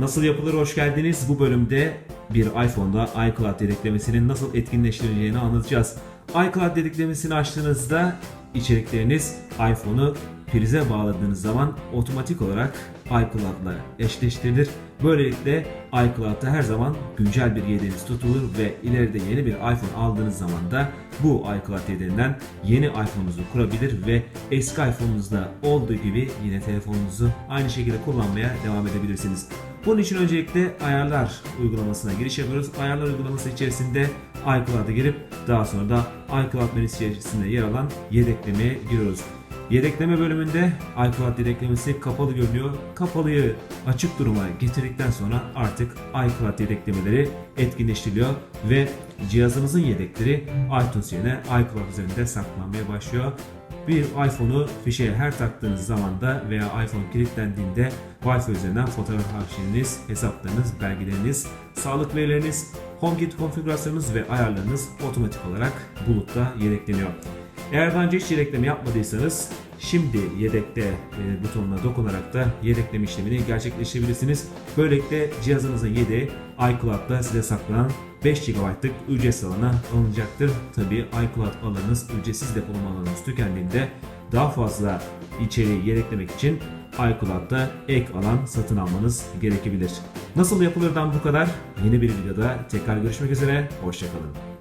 Nasıl yapılır hoş geldiniz. Bu bölümde bir iPhone'da iCloud yedeklemesinin nasıl etkinleştirileceğini anlatacağız. iCloud yedeklemesini açtığınızda içerikleriniz iPhone'u prize bağladığınız zaman otomatik olarak iCloud'la eşleştirilir. Böylelikle iCloud'da her zaman güncel bir yedeğiniz tutulur ve ileride yeni bir iPhone aldığınız zaman da bu iCloud yedeğinden yeni iPhone'unuzu kurabilir ve eski iPhone'unuzda olduğu gibi yine telefonunuzu aynı şekilde kullanmaya devam edebilirsiniz. Bunun için öncelikle ayarlar uygulamasına giriş yapıyoruz. Ayarlar uygulaması içerisinde iCloud'a girip daha sonra da iCloud menüsü içerisinde yer alan yedeklemeye giriyoruz. Yedekleme bölümünde iCloud yedeklemesi kapalı görünüyor. Kapalıyı açık duruma getirdikten sonra artık iCloud yedeklemeleri etkinleştiriliyor ve cihazınızın yedekleri iTunes yerine iCloud üzerinde saklanmaya başlıyor. Bir iPhone'u fişeye her taktığınız zaman da veya iPhone kilitlendiğinde Wi-Fi üzerinden fotoğraf arşiviniz, hesaplarınız, belgeleriniz, sağlık verileriniz, HomeKit konfigürasyonunuz ve ayarlarınız otomatik olarak bulutta yedekleniyor. Eğer daha önce hiç yedekleme yapmadıysanız şimdi yedekte e, butonuna dokunarak da yedekleme işlemini gerçekleştirebilirsiniz. Böylelikle cihazınızın yedeği iCloud'da size saklanan 5 GB'lık ücretsiz alana alınacaktır. Tabi iCloud alanınız ücretsiz depolama alanınız tükendiğinde daha fazla içeriği yedeklemek için iCloud'da ek alan satın almanız gerekebilir. Nasıl yapılırdan bu kadar? Yeni bir videoda tekrar görüşmek üzere. Hoşçakalın.